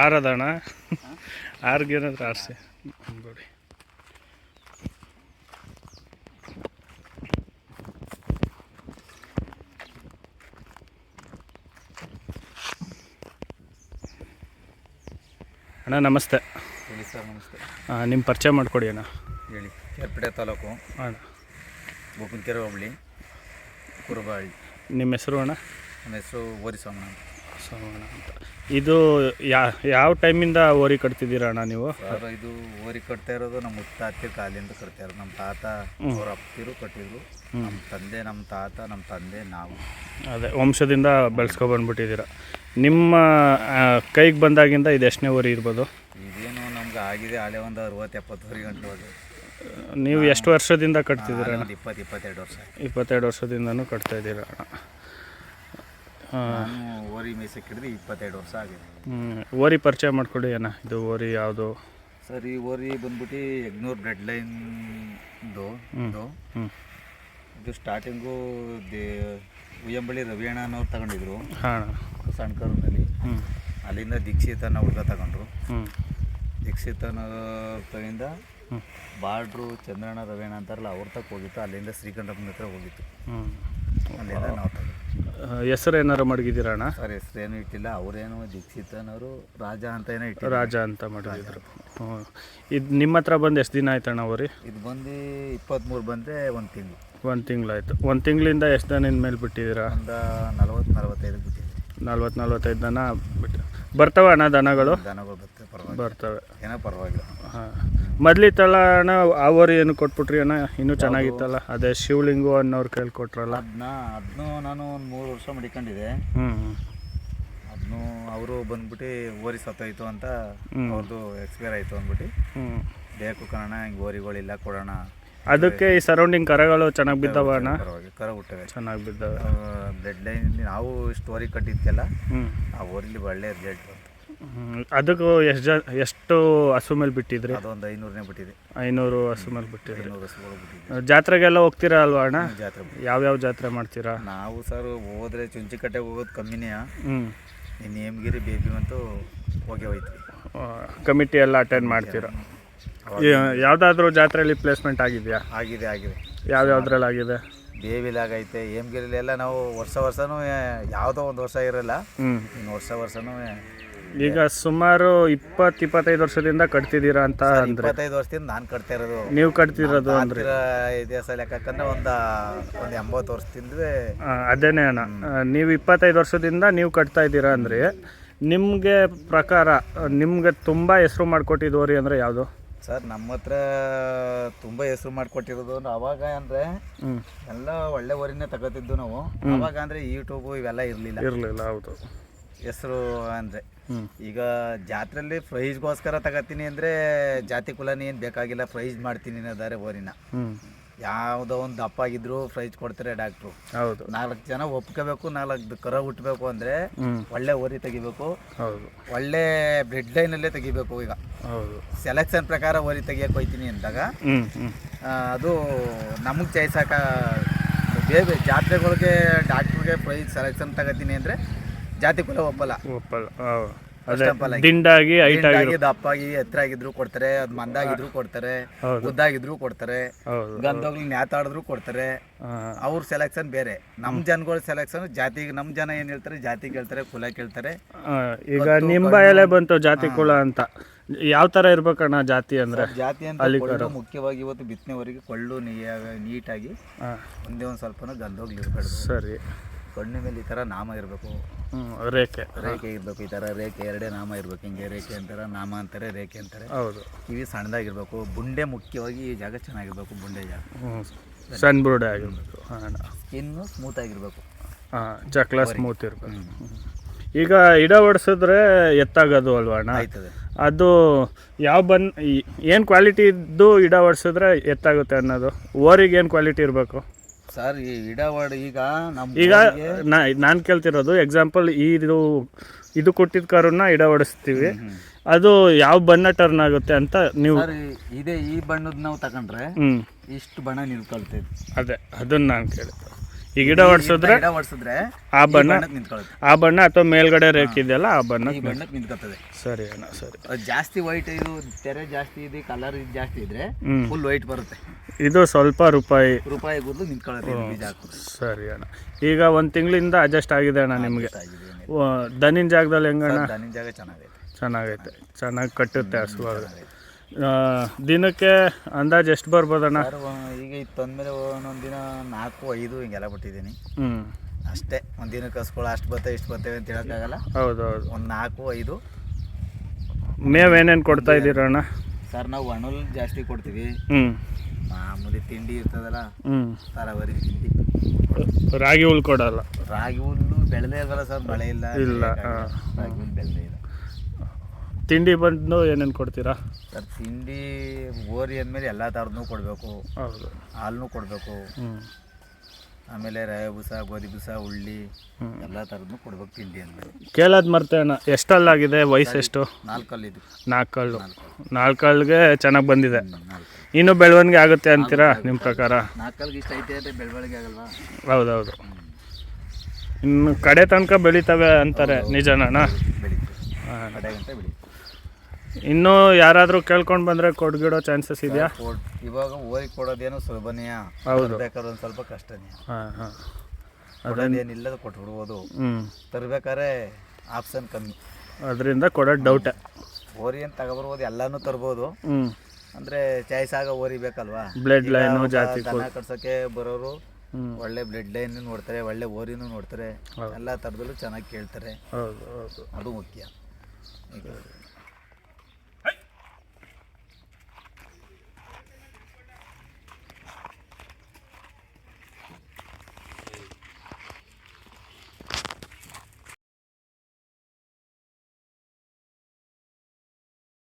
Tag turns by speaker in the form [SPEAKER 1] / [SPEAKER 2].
[SPEAKER 1] ಆರದಣ್ಣ. ಆರ್ಗೇನಾದ್ರು ಆರಿಸಿ. ಅಣ್ಣ ನಮಸ್ತೆ.
[SPEAKER 2] ಹೇಳಿ ಸರ್ ನಮಸ್ತೆ.
[SPEAKER 1] ನಿಮ್ಮ ಪರಿಚಯ ಮಾಡಿಕೊಡಿ ಅಣ್ಣ.
[SPEAKER 2] ಹೇಳಿ. ಕೆರ್ಪಿಡೆ ತಾಲೂಕು.
[SPEAKER 1] ಅಣ್ಣ.
[SPEAKER 2] ಗೋಪಿನಕೆರೆ ಹೋಬಳಿ ಕುರುಬಾಳಿ
[SPEAKER 1] ನಿಮ್ಮ ಹೆಸರು ಅಣ್ಣ?
[SPEAKER 2] ನನ್ನ ಹೆಸರು ಓರಿ ಅಂತ.
[SPEAKER 1] ಸೋಮಣ್ಣ ಅಂತ. ಇದು ಯಾ ಯಾವ ಟೈಮಿಂದ ಓರಿ ಕಟ್ತಿದ್ದೀರಾ ಅಣ್ಣ ನೀವು?
[SPEAKER 2] ಸರ್ ಇದು ಓರಿ ಕಟ್ತಾ ಇರೋದು ನಮ್ಮ ಮುತ್ತಾತಿ ಕಾಲಿಂದ ಕಟ್ತಾ ಇರೋದು. ನಮ್ಮ ತಾತ ಅವ್ರ ಅಪ್ಪಿರು ಕಟ್ಟಿದ್ರು. ನಮ್ಮ ತಂದೆ ನಮ್ಮ ತಾತ ನಮ್ಮ ತಂದೆ ನಾವು.
[SPEAKER 1] ಅದೇ ವಂಶದಿಂದ ಬೆಳೆಸ್ಕೊಬಂದ್ಬಿಟ್ಟಿದ್ದೀರಾ ನಿಮ್ಮ ಕೈಗೆ ಬಂದಾಗಿಂದ ಇದು ಎಷ್ಟನೇ ಓರಿ ಇರ್ಬೋದು?
[SPEAKER 2] ಇದೇನು ನಮ್ಗೆ ಆಗಿದೆ ಹಳೆ ಒಂದು ಅರವತ್ತು ಎಪ್ಪತ್ತು ವರೆ ಗಂಟೆ
[SPEAKER 1] ನೀವು ಎಷ್ಟು ವರ್ಷದಿಂದ ಕಟ್ತಿದ್ದೀರ
[SPEAKER 2] ಒಂದು ಇಪ್ಪತ್ತು ಇಪ್ಪತ್ತೆರಡು ವರ್ಷ.
[SPEAKER 1] ಇಪ್ಪತ್ತೆರಡು ವರ್ಷದಿಂದನೂ ಕಟ್ತಾ ಇದ್ದೀರ
[SPEAKER 2] ಓರಿ ಮೇಯ್ಸಕ್ಕೆ ಹಿಡಿದು ಇಪ್ಪತ್ತೆರಡು ವರ್ಷ ಆಗಿದೆ.
[SPEAKER 1] ಹ್ಞೂ ಓರಿ ಪರಿಚಯ ಮಾಡಿಕೊಡಿ ಅಣ್ಣ ಇದು ಓರಿ ಯಾವುದು?
[SPEAKER 2] ಸರ್ ಈ ಓರಿ ಬಂದ್ಬಿಟ್ಟು ಯಗ್ನೂರ್ ಬ್ಲಡ್ ಲೈನ್ದು ಇದು ಸ್ಟಾರ್ಟಿಂಗು ದೇ ಉಯ್ಯಂಬಳ್ಳಿ ರವಿಯಣ್ಣ ಅನ್ನೋರು ತಗೊಂಡಿದ್ರು.
[SPEAKER 1] ಹಾಂ.
[SPEAKER 2] ಸಣ್ಕರ್ನಲ್ಲಿ ಅಲ್ಲಿಂದ ದೀಕ್ಷಿತನ ಹುಡುಗ ತಗೊಂಡ್ರು.
[SPEAKER 1] ಹ್ಞೂ
[SPEAKER 2] ದೀಕ್ಷಿತನ ತವಿಂದ
[SPEAKER 1] ಬಾಡ್ರು
[SPEAKER 2] ಬಾರ್ಡ್ರು ಚಂದ್ರಣ್ಣ ರವಿಯಣ್ಣ ಅಂತಾರಲ್ಲ ಅವ್ರ ತಕ್ಕ ಹೋಗಿತ್ತು. ಅಲ್ಲಿಂದ ಶ್ರೀಕಂಠಪ್ಪನ ಹತ್ರ ಹೋಗಿತ್ತು. ಅಲ್ಲಿಂದ ನಾವು ತಗೊಂಡು
[SPEAKER 1] ಹೆಸರು ಏನಾರು ಮಡಗಿದಿರಣ್ಣ ಅಣ್ಣ?
[SPEAKER 2] ಸರ್ ಹೆಸರೇನು ಇಟ್ಟಿಲ್ಲ. ಅವರೇನು ಅನ್ನೋರು ರಾಜ ಅಂತ ಏನೋ ಇಟ್ಟಿದ್ರು
[SPEAKER 1] ರಾಜ ಅಂತ ಮಾಡಿದ್ರು. ಹ್ಞೂ ಇದು ನಿಮ್ಮ ಹತ್ರ ಬಂದು ಎಷ್ಟು ದಿನ ಆಯ್ತಣ್ಣ ಅವ್ರಿ?
[SPEAKER 2] ಇದು ಬಂದು ಇಪ್ಪತ್ತ್ಮೂರು ಬಂದರೆ ಒಂದು ತಿಂಗಳು.
[SPEAKER 1] ಒಂದು ತಿಂಗಳಾಯ್ತು ಒಂದು ತಿಂಗಳಿಂದ ಎಷ್ಟು ದನ ಮೇಲೆ ಬಿಟ್ಟಿದ್ದೀರಾ?
[SPEAKER 2] ಒಂದು ನಲ್ವತ್ತು ನಲ್ವತ್ತೈದು ಬಿಟ್ಟಿದ್ದೀನಿ.
[SPEAKER 1] ನಲ್ವತ್ತು ನಲ್ವತ್ತೈದು ದನ ಬಿಟ್ಟು ಬರ್ತವೆ ಅಣ್ಣ ದನಗಳು?
[SPEAKER 2] ದನಗಳು ಬರ್ತವೆ ಪರವಾಗಿಲ್ಲ.
[SPEAKER 1] ಬರ್ತವೆ.
[SPEAKER 2] ಏನೋ ಪರವಾಗಿಲ್ಲ.
[SPEAKER 1] ಹಾಂ. ಮೊದ್ಲಿತ್ತಲ್ಲ ಅಣ್ಣ ಆ ಓರಿ ಏನು ಕೊಟ್ಬಿಟ್ರಿ ಅಣ್ಣ? ಇನ್ನೂ ಚೆನ್ನಾಗಿತ್ತಲ್ಲ? ಅದೇ ಶಿವಲಿಂಗು ಅನ್ನೋರು ಕೈ ಕೊಟ್ರಲ್ಲ?
[SPEAKER 2] ಅದನ್ನ ಅದನ್ನು ನಾನು ಒಂದು ಮೂರು ವರ್ಷ ಮಡಿಕೊಂಡಿದ್ದೆ.
[SPEAKER 1] ಹ್ಞೂ
[SPEAKER 2] ಅದನ್ನು ಅವರು ಬಂದ್ಬಿಟ್ಟು ಓರಿ ಸತ್ತೋಯ್ತು ಅಂತ. ಅವ್ರದ್ದು ಎಕ್ಸ್ಪೈರ್ ಆಯಿತು ಅಂದ್ಬಿಟ್ಟು
[SPEAKER 1] ಹ್ಞೂ
[SPEAKER 2] ಬೇಕು ಕಣಣ ಹಿಂಗೆ ಓರಿಗಳಿಲ್ಲ ಕೊಡೋಣ.
[SPEAKER 1] ಅದಕ್ಕೆ ಈ ಸರೌಂಡಿಂಗ್ ಕರಗಳು ಚೆನ್ನಾಗಿ ಬಿದ್ದವ ಅಣ್ಣ?
[SPEAKER 2] ಪರವಾಗಿ ಕರ ಹುಟ್ಟವೆ.
[SPEAKER 1] ಚೆನ್ನಾಗಿ ಬಿದ್ದಾವೆ.
[SPEAKER 2] ಬ್ಲಡ್ ಲೈನ್ ನಾವು ಸ್ಟೋರಿ ಕಟ್ಟಿದ್ಕೆಲ್ಲ
[SPEAKER 1] ಹ್ಞೂ
[SPEAKER 2] ಆ ಓರಿಲಿ ಒಳ್ಳೆ ಬ್ಲಡ್
[SPEAKER 1] ಹ್ಮ್. ಅದಕ್ಕೂ ಎಷ್ಟು ಜ ಎಷ್ಟು ಹಸು ಮೇಲೆ ಬಿಟ್ಟಿದ್ರಿ?
[SPEAKER 2] ಅದೊಂದು ಐನೂರನೇ ಬಿಟ್ಟಿದೆ.
[SPEAKER 1] ಐನೂರು ಹಸು ಮೇಲೆ ಬಿಟ್ಟಿದ್ರಿ.
[SPEAKER 2] ಐನೂರು ಹಸುಗಳು ಬಿಟ್ಟಿದೆ
[SPEAKER 1] ಜಾತ್ರೆಗೆಲ್ಲ ಹೋಗ್ತೀರಾ ಅಲ್ವಾ ಅಣ್ಣ?
[SPEAKER 2] ಜಾತ್ರೆ ಬಿಟ್ಟಿದೆ.
[SPEAKER 1] ಯಾವ್ಯಾವ ಜಾತ್ರೆ ಮಾಡ್ತೀರಾ?
[SPEAKER 2] ನಾವು ಸರ್ ಹೋದ್ರೆ ಚುಂಚಿಕಟ್ಟೆ ಹೋಗೋದು ಕಮ್ಮಿನೇ.
[SPEAKER 1] ಹ್ಞೂ
[SPEAKER 2] ನೇಮಗಿರಿ ಬೇಬಿ ಅಂತೂ ಹೋಗಿ ಹೋಯ್ತು
[SPEAKER 1] ಕಮಿಟಿ ಎಲ್ಲ ಅಟೆಂಡ್ ಮಾಡ್ತೀರಾ? ಯಾವುದಾದ್ರೂ ಜಾತ್ರೆಯಲ್ಲಿ ಪ್ಲೇಸ್ಮೆಂಟ್ ಆಗಿದೆಯಾ?
[SPEAKER 2] ಆಗಿದೆ ಆಗಿದೆ.
[SPEAKER 1] ಯಾವ್ಯಾವ್ದ್ರಲ್ಲಿ ಆಗಿದೆ?
[SPEAKER 2] ದೇವಿಲಾಗೈತೆ ಎಲ್ಲ ನಾವು ವರ್ಷ ವರ್ಷನೂ ಯಾವುದೋ ಒಂದು ವರ್ಷ ಇರಲ್ಲ.
[SPEAKER 1] ಹ್ಞೂ
[SPEAKER 2] ಇನ್ನು ವರ್ಷ ವರ್ಷನೂ
[SPEAKER 1] ಈಗ ಸುಮಾರು ಇಪ್ಪತ್ತು ಇಪ್ಪತ್ತೈದು ವರ್ಷದಿಂದ ಕಟ್ತಿದ್ದೀರಾ ಅಂತ ಅಂದ್ರೆ?
[SPEAKER 2] ಇಪ್ಪತ್ತೈದು ವರ್ಷದಿಂದ ನಾನು ಕಟ್ತಾ ಇರೋದು.
[SPEAKER 1] ನೀವು ಕಟ್ತಿರೋದು ಅಂದ್ರೆ?
[SPEAKER 2] ಇತಿಹಾಸ ಲೆಕ್ಕಕ್ಕಂದ್ರೆ ಒಂದು ಒಂದು ಎಂಬತ್ತು ವರ್ಷದಿಂದ
[SPEAKER 1] ಅದೇನೇ ಅಣ್ಣ. ನೀವು ಇಪ್ಪತ್ತೈದು ವರ್ಷದಿಂದ ನೀವು ಕಟ್ತಾ ಇದ್ದೀರಾ ಅಂದ್ರೆ ನಿಮಗೆ ಪ್ರಕಾರ ನಿಮಗೆ ತುಂಬ ಹೆಸರು ಮಾಡಿಕೊಟ್ಟಿದ್ದೋರಿ ಅಂದರೆ ಯಾವುದು?
[SPEAKER 2] ಸರ್ ನಮ್ಮ ಹತ್ರ ತುಂಬ ಹೆಸರು ಮಾಡಿಕೊಟ್ಟಿರೋದು ಅವಾಗ ಅಂದ್ರೆ ಎಲ್ಲ ಒಳ್ಳೆ ಊರಿನೇ ತಗೋತಿದ್ದು ನಾವು. ಅವಾಗ ಅಂದ್ರೆ ಯೂಟ್ಯೂಬ್ ಇವೆಲ್ಲ ಇರಲಿಲ್ಲ.
[SPEAKER 1] ಇರಲಿಲ್ಲ ಹೌದು.
[SPEAKER 2] ಹೆಸರು ಅಂದ್ರೆ ಈಗ ಜಾತ್ರೆಯಲ್ಲಿ ಪ್ರೈಸ್ಗೋಸ್ಕರ ತಗೋತೀನಿ ಅಂದ್ರೆ ಜಾತಿ ಕುಲನೇ ಏನು ಬೇಕಾಗಿಲ್ಲ ಪ್ರೈಜ್ ಮಾಡ್ತೀನಿ ಅನ್ನೋದಾರೆ ಓರಿನ ಯಾವುದೋ ಒಂದು ದಪ್ಪ ಆಗಿದ್ರು ಪ್ರೈಸ್ ಕೊಡ್ತಾರೆ ಡಾಕ್ಟ್ರು
[SPEAKER 1] ಹೌದು.
[SPEAKER 2] ನಾಲ್ಕು ಜನ ಒಪ್ಕೋಬೇಕು ನಾಲ್ಕು ಕರ ಹುಟ್ಟಬೇಕು ಅಂದರೆ ಒಳ್ಳೆ ಓರಿ ತೆಗಿಬೇಕು.
[SPEAKER 1] ಹೌದು.
[SPEAKER 2] ಒಳ್ಳೆ ಬ್ಲಡ್ ಲೈನಲ್ಲೇ ತೆಗಿಬೇಕು ಈಗ.
[SPEAKER 1] ಹೌದು.
[SPEAKER 2] ಸೆಲೆಕ್ಷನ್ ಪ್ರಕಾರ ಓರಿ ತೆಗಿಯಕ್ಕೆ ಹೋಯ್ತೀನಿ ಅಂದಾಗ ಅದು ನಮಗೆ ಚೈಸಾಕ ಬೇರೆ ಜಾತ್ರೆಗಳಿಗೆ ಡಾಕ್ಟ್ರಿಗೆ ಪ್ರೈಸ್ ಸೆಲೆಕ್ಷನ್ ತಗೋತೀನಿ ಅಂದರೆ ಜಾತಿ ಕುಲ ಒಪ್ಪಲ್ಲ.
[SPEAKER 1] ಒಪ್ಪಲ್ಲ ಹೌದು. ಅದೇ. ದಿಂಡಾಗಿ ಹೈಟ್ ಆಗಿ
[SPEAKER 2] ದಪ್ಪಾಗಿ ಎತ್ತರ ಆಗಿದ್ರು ಕೊಡ್ತಾರೆ ಅದ್ ಮಂದಾಗಿದ್ರು ಕೊಡ್ತಾರೆ. ಉದ್ದಾಗಿದ್ರು ಕೊಡ್ತಾರೆ ಗಂಧೋಗ್ಲಿ ನ್ಯಾತಾಡಿದ್ರು ಕೊಡ್ತಾರೆ. ಅವ್ರ ಸೆಲೆಕ್ಷನ್ ಬೇರೆ. ನಮ್ ಜನಗಳ ಸೆಲೆಕ್ಷನ್ ಜಾತಿಗೆ ನಮ್ ಜನ ಏನ್ ಹೇಳ್ತಾರೆ ಜಾತಿ ಕೇಳ್ತಾರೆ ಕುಲ ಕೇಳ್ತಾರೆ.
[SPEAKER 1] ಈಗ ನಿಂಬ ಎಲೆ ಬಂತು ಜಾತಿ ಕುಲ ಅಂತ. ಯಾವ ತರ ಇರ್ಬೇಕಣ್ಣ ಜಾತಿ ಅಂದ್ರೆ?
[SPEAKER 2] ಜಾತಿ ಅಂತ ಮುಖ್ಯವಾಗಿ ಇವತ್ತು ಬಿತ್ತನೆವರೆಗೆ ಕೊಳ್ಳು ನೀಟಾಗಿ ಒಂದೇ ಒಂದು ಸ್ವಲ್ಪ ಗಂಧೋಗ್ಲಿ ಇರಬಾರ್ದು.
[SPEAKER 1] ಸರಿ.
[SPEAKER 2] ಕಣ್ಣು ಮೇಲೆ ಈ ಥರ ನಾಮ ಇರಬೇಕು.
[SPEAKER 1] ಹ್ಞೂ ರೇಖೆ.
[SPEAKER 2] ರೇಖೆ ಇರಬೇಕು ಈ ಥರ ರೇಖೆ ಎರಡೇ ನಾಮ ಇರಬೇಕು. ಹಿಂಗೆ ರೇಖೆ ಅಂತಾರೆ ನಾಮ ಅಂತಾರೆ ರೇಖೆ ಅಂತಾರೆ.
[SPEAKER 1] ಹೌದು.
[SPEAKER 2] ಕಿವಿ ಸಣ್ಣದಾಗಿರ್ಬೇಕು ಬುಂಡೆ ಮುಖ್ಯವಾಗಿ ಈ ಜಾಗ ಚೆನ್ನಾಗಿರ್ಬೇಕು ಬುಂಡೆ ಜಾಗ.
[SPEAKER 1] ಹ್ಞೂ ಸಣ್ಣ ಬುರುಡೆ ಆಗಿರ್ಬೇಕು ಹಾಂ
[SPEAKER 2] ಸ್ಕಿನ್ನು ಸ್ಮೂತ್ ಆಗಿರಬೇಕು.
[SPEAKER 1] ಹಾಂ ಚಕ್ಲ ಸ್ಮೂತ್ ಇರಬೇಕು. ಈಗ ಇಡ ಹೊಡ್ಸಿದ್ರೆ ಎತ್ತಾಗೋದು ಅಲ್ವಾ ಅಣ್ಣ?
[SPEAKER 2] ಆಯ್ತದೆ.
[SPEAKER 1] ಅದು ಯಾವ ಬನ್ ಏನು ಕ್ವಾಲಿಟಿ ಇದ್ದು ಇಡ ಹೊಡ್ಸಿದ್ರೆ ಎತ್ತಾಗುತ್ತೆ ಅನ್ನೋದು? ಓರಿಗೆ ಏನು ಕ್ವಾಲಿಟಿ ಇರಬೇಕು?
[SPEAKER 2] ಸರ್ ಈ ಇಡವಾಡ ಈಗ ನಮ್ಮ
[SPEAKER 1] ಈಗ ನಾನು ಕೇಳ್ತಿರೋದು ಎಕ್ಸಾಂಪಲ್ ಇದು ಇದು ಕೊಟ್ಟಿದ್ದ ಕಾರನ್ನ ಇಡ ಹೊಡಿಸ್ತೀವಿ ಅದು ಯಾವ ಬಣ್ಣ ಟರ್ನ್ ಆಗುತ್ತೆ ಅಂತ ನೀವು
[SPEAKER 2] ಇದೇ ಈ ಬಣ್ಣದ ನಾವು ತಗೊಂಡ್ರೆ ಇಷ್ಟು ಬಣ್ಣ ನಿಂತ್ಕೊಳ್ತೈತೆ
[SPEAKER 1] ಅದೇ ಅದನ್ನ ನಾನು ಕೇಳಿದ್ದು ಈಗ ಗಿಡ ಹೊಡ್ಸಿದ್ರೆ
[SPEAKER 2] ಗಿಡ ಹೊಡ್ಸಿದ್ರೆ
[SPEAKER 1] ಆ ಬಣ್ಣ ಆ ಬಣ್ಣ ಅಥವಾ ಮೇಲ್ಗಡೆ ರೇಖಿದೆಯಲ್ಲ ಆ ಬಣ್ಣ
[SPEAKER 2] ಈ ಬಣ್ಣಕ್ಕೆ
[SPEAKER 1] ಸರಿ ಅಣ್ಣ ಸರಿ.
[SPEAKER 2] ಅದು ಜಾಸ್ತಿ ವೈಟ್ ಇದು ತೆರೆ ಜಾಸ್ತಿ ಇದೆ ಕಲರ್ ಜಾಸ್ತಿ ಇದ್ರೆ ಫುಲ್ ವೈಟ್ ಬರುತ್ತೆ.
[SPEAKER 1] ಇದು ಸ್ವಲ್ಪ ರೂಪಾಯಿ.
[SPEAKER 2] ರೂಪಾಯಿ ಗುದ್ದು ನಿಂತ್ಕೊಳ್ಳುತ್ತೆ ಇದು ಬೀಜ
[SPEAKER 1] ಸರಿ ಅಣ್ಣ. ಈಗ ಒಂದು ತಿಂಗಳಿಂದ ಅಡ್ಜಸ್ಟ್ ಆಗಿದೆ ಅಣ್ಣ ನಿಮಗೆ. ದನಿನ ಜಾಗದಲ್ಲಿ ಹೆಂಗಣ್ಣ?
[SPEAKER 2] ದನಿನ ಜಾಗ ಚೆನ್ನಾಗೈತೆ.
[SPEAKER 1] ಚೆನ್ನಾಗೈತೆ. ಚೆನ್ನಾಗಿ ಕಟ್ಟುತ್ತೆ ಹಸುವಾಗ ದಿನಕ್ಕೆ ಅಂದಾಜು ಎಷ್ಟು ಬರ್ಬೋದಣ್ಣ?
[SPEAKER 2] ಸರ್ ಇತ್ತಂದ್ಮೇಲೆ ಇದು ತಂದ್ಮೇಲೆ ಒಂದೊಂದು ದಿನ ನಾಲ್ಕು ಐದು ಹಿಂಗೆಲ್ಲ ಬಿಟ್ಟಿದ್ದೀನಿ.
[SPEAKER 1] ಹ್ಞೂ
[SPEAKER 2] ಅಷ್ಟೇ. ಒಂದು ದಿನಕ್ಕೆ ಹಸ್ಗಳು ಅಷ್ಟು ಬರ್ತವೆ ಇಷ್ಟು ಬರ್ತವೆ ಅಂತ ಹೇಳೋಕ್ಕಾಗಲ್ಲ.
[SPEAKER 1] ಹೌದು ಹೌದು.
[SPEAKER 2] ಒಂದು ನಾಲ್ಕು ಐದು.
[SPEAKER 1] ಮೇವು ಕೊಡ್ತಾ ಕೊಡ್ತಾ ಇದ್ದೀರಣ್ಣ
[SPEAKER 2] ಸರ್ ನಾವು ಒಣಲ್ ಜಾಸ್ತಿ ಕೊಡ್ತೀವಿ.
[SPEAKER 1] ಹ್ಞೂ
[SPEAKER 2] ಮಾಮೂಲಿ ತಿಂಡಿ ಇರ್ತದಲ್ಲ
[SPEAKER 1] ಹ್ಞೂ
[SPEAKER 2] ತರವರಿ ತಿಂಡಿ
[SPEAKER 1] ರಾಗಿ ಹುಲ್ ಕೊಡಲ್ಲ.
[SPEAKER 2] ರಾಗಿ ಹುಲ್ಲು ಬೆಳೆದೇ ಇಲ್ವಲ್ಲ ಸರ್ ಮಳೆ ಇಲ್ಲ
[SPEAKER 1] ಇಲ್ಲ,
[SPEAKER 2] ರಾಗಿ ಹುಲ್ಲು ಬೆಳೆದೇ ಇಲ್ಲ.
[SPEAKER 1] ತಿಂಡಿ ಬಂದು ಏನೇನು ಕೊಡ್ತೀರಾ?
[SPEAKER 2] ಸರ್ ತಿಂಡಿ ಗೋರಿ ಅಂದಮೇಲೆ ಎಲ್ಲ ಥರದ್ದು ಕೊಡಬೇಕು.
[SPEAKER 1] ಹೌದು.
[SPEAKER 2] ಹಾಲನ್ನು ಕೊಡಬೇಕು. ಆಮೇಲೆ ರವೆ ಬುಸ ಗೋಧಿ ಬುಸ ಉಳ್ಳಿ. ಎಲ್ಲ ಥರದ್ದು ಕೊಡ್ಬೇಕು ತಿಂಡಿ ಅಂದಮೇಲೆ.
[SPEAKER 1] ಕೇಳೋದು ಮರ್ತೆ ಅಣ್ಣ ಎಷ್ಟಲ್ಲಾಗಿದೆ? ವಯಸ್ಸೆಷ್ಟು
[SPEAKER 2] ನಾಲ್ಕಲ್ಲಿ ಇದು
[SPEAKER 1] ನಾಲ್ಕಲ್ಲು. ನಾಲ್ಕಲ್ಗೆ ಚೆನ್ನಾಗಿ ಬಂದಿದೆ. ಇನ್ನೂ ಬೆಳವಣಿಗೆ ಆಗುತ್ತೆ ಅಂತೀರಾ ನಿಮ್ಮ ಪ್ರಕಾರ?
[SPEAKER 2] ನಾಲ್ಕಲ್ಗೆ ಇಷ್ಟ ಐತೆ ಅಂದರೆ ಬೆಳವಣಿಗೆ ಆಗಲ್ವಾ?
[SPEAKER 1] ಹೌದೌದು. ಇನ್ನು ಕಡೆ ತನಕ ಬೆಳಿತವೆ ಅಂತಾರೆ ನಿಜನಣ್ಣ?
[SPEAKER 2] ಬೆಳೀತೀವಿ.
[SPEAKER 1] ಹಾಂ.
[SPEAKER 2] ಕಡೆ ಗಂಟೆ ಬೆಳೀತೀವಿ.
[SPEAKER 1] ಇನ್ನೂ ಯಾರಾದರೂ ಕೇಳ್ಕೊಂಡು ಬಂದರೆ ಕೊಡ್ಗಿಡೋ ಚಾನ್ಸಸ್ ಇದೆಯಾ?
[SPEAKER 2] ಕೊಡ್- ಇವಾಗ ಓರಿ ಕೊಡೋದೇನು ಸುಲಭನೇ
[SPEAKER 1] ಹೌದು.
[SPEAKER 2] ಒಂದು ಸ್ವಲ್ಪ ಕಷ್ಟನೇ
[SPEAKER 1] ಹಾಂ ಹಾಂ.
[SPEAKER 2] ಕೊಡೋದೇನಿಲ್ಲ ಕೊಟ್ಬಿಡ್ಬೋದು
[SPEAKER 1] ಹ್ಞೂ
[SPEAKER 2] ತರಬೇಕಾದ್ರೆ ಆಪ್ಷನ್ ಕಮ್ಮಿ.
[SPEAKER 1] ಅದರಿಂದ ಕೊಡೋ ಡೌಟ್
[SPEAKER 2] ಓರಿ ಏನು ತಗೊಬರ್ಬೋದು ಎಲ್ಲಾನು ತರ್ಬೋದು.
[SPEAKER 1] ಹ್ಞೂ
[SPEAKER 2] ಅಂದ್ರೆ ಚಾಯ್ಸ್ ಆಗ ಓರಿ ಬೇಕಲ್ವಾ
[SPEAKER 1] ಬ್ಲಡ್ ಲೈನು ಜಾತಿ
[SPEAKER 2] ದನ ಕಟ್ಸೋಕೆ ಬರೋರು
[SPEAKER 1] ಹ್ಞೂ
[SPEAKER 2] ಒಳ್ಳೆ ಬ್ಲಡ್ ಲೈನ್ ನೋಡ್ತಾರೆ ಒಳ್ಳೆ ಓರಿನೂ ನೋಡ್ತಾರೆ. ಎಲ್ಲ ಥರದಲ್ಲೂ ಚೆನ್ನಾಗಿ ಕೇಳ್ತಾರೆ.
[SPEAKER 1] ಹೌದು ಹೌದು.
[SPEAKER 2] ಅದು ಮುಖ್ಯ. ಈಗ